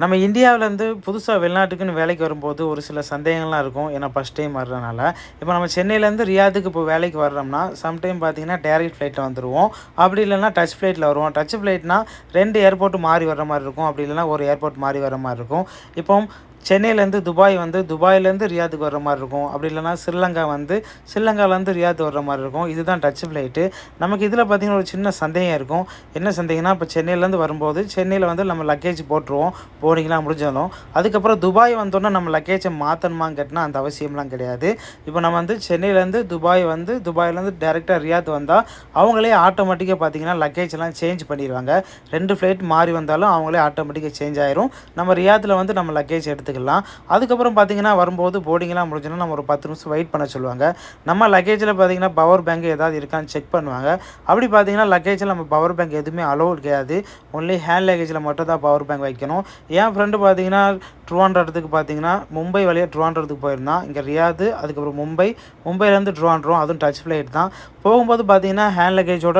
நம்ம இந்தியாவிலேருந்து புதுசாக வெளிநாட்டுக்குன்னு வேலைக்கு வரும்போது ஒரு சில சந்தேகங்கள்லாம் இருக்கும். ஏன்னா ஃபஸ்ட் டைம் வர்றதுனால. இப்போ நம்ம சென்னையிலேருந்து ரியாதுக்கு இப்போ வேலைக்கு வர்றோம்னா சம்டைம் பார்த்தீங்கன்னா டேரக்ட் ஃப்ளைட்டில் வந்துடுவோம் அப்படி இல்லைன்னா டச் ஃப்ளைட்டில் வருவோம். டச் ஃப்ளைட்னா ரெண்டு ஏர்போர்ட் மாறி வர்ற மாதிரி இருக்கும். அப்படி இல்லைன்னா ஒரு ஏர்போர்ட் மாறி வர மாதிரி இருக்கும். இப்போ சென்னையிலேருந்து துபாய் வந்து துபாயிலேருந்து ரியாத்துக்கு வர்ற மாதிரி இருக்கும். அப்படி இல்லைனா ஸ்ரீலங்கா வந்து ஸ்ரீலங்காலேருந்து ரியாத் வர்ற மாதிரி இருக்கும். இதுதான் டச் ஃப்ளைட்டு நமக்கு இதில் பார்த்திங்கன்னா ஒரு சின்ன சந்தேகம் இருக்கும். என்ன சந்தேகம்னா இப்போ சென்னையிலேருந்து வரும்போது சென்னையில் வந்து நம்ம லக்கேஜ் போட்டுருவோம். போர்டிங்லாம் முடிஞ்சாலும் அதுக்கப்புறம் துபாய் வந்தோன்னே நம்ம லக்கேஜை மாற்றணுமான்னு கேட்டினா அந்த அவசியம்லாம் கிடையாது. இப்போ நம்ம வந்து சென்னையிலேருந்து துபாய் வந்து துபாயிலேருந்து டேரெக்டாக ரியாத் வந்தால் அவங்களே ஆட்டோமேட்டிக்காக பார்த்தீங்கன்னா லக்கேஜ்லாம் சேஞ்ச் பண்ணிடுவாங்க. ரெண்டு ஃப்ளைட் மாறி வந்தாலும் அவங்களே ஆட்டோமேட்டிக்காக சேஞ்ச் ஆயிரும். நம்ம ரியாத்தில் வந்து நம்ம லக்கேஜ் எடுத்து எடுத்துக்கலாம். அதுக்கப்புறம் பார்த்தீங்கன்னா வரும்போது போர்டிங்லாம் முடிஞ்சோன்னா நம்ம ஒரு பத்து நிமிஷம் வெயிட் பண்ண சொல்லுவாங்க. நம்ம லக்கேஜில் பார்த்தீங்கன்னா பவர் பேங்க் ஏதாவது இருக்கான்னு செக் பண்ணுவாங்க. அப்படி பார்த்தீங்கன்னா லக்கேஜில் நம்ம பவர் பேங்க் எதுவுமே அலோவ் கிடையாது. ஒன்லி ஹேண்ட் லக்கேஜில் மட்டும் தான் பவர் பேங்க் வைக்கணும். என் ஃப்ரெண்டு பார்த்தீங்கன்னா ட்ருவாண்ட்ரத்துக்கு பார்த்தீங்கன்னா மும்பை வழியாக ட்ருவாண்ட்ரத்துக்கு போயிருந்தான். இங்கே ரியாது அதுக்கப்புறம் மும்பை. மும்பைலேருந்து ட்ருவாண்ட்ரம் அதுவும் டச் ஃப்ளைட் தான். போகும்போது பார்த்தீங்கன்னா ஹேண்ட் லக்கேஜோட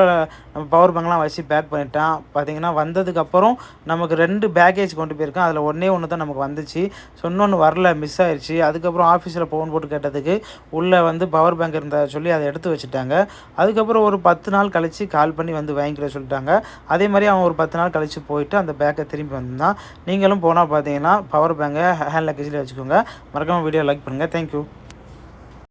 நம்ம பவர் பேங்க்லாம் வச்சு பேக் பண்ணிட்டான். பார்த்தீங்கன்னா வந்ததுக்கப்புறம் நமக்கு ரெண்டு பேக்கேஜ் கொண்டு போயிருக்கேன். அதில் ஒன்றே ஒன்று தான் நமக்கு வந்துச்சு. ஸோ இன்னொன்று வரல மிஸ் ஆயிடுச்சு அதுக்கப்புறம் ஆஃபீஸில் ஃபோன் போட்டு கேட்டதுக்கு உள்ளே வந்து பவர் பேங்க் இருந்தால் சொல்லி அதை எடுத்து வச்சுட்டாங்க. அதுக்கப்புறம் ஒரு பத்து நாள் கழித்து கால் பண்ணி வந்து வாங்கிக்கிற சொல்லிட்டாங்க. அதே மாதிரி அவன் ஒரு பத்து நாள் கழித்து போயிட்டு அந்த பேக்கை திரும்பி வந்தான். நீங்களும் போனால் பார்த்தீங்கன்னா பவர் பேங்கை ஹேண்ட் லக்கேஜில் வச்சுக்கோங்க. மறக்காமல் வீடியோ லைக் பண்ணுங்கள் தேங்க்யூ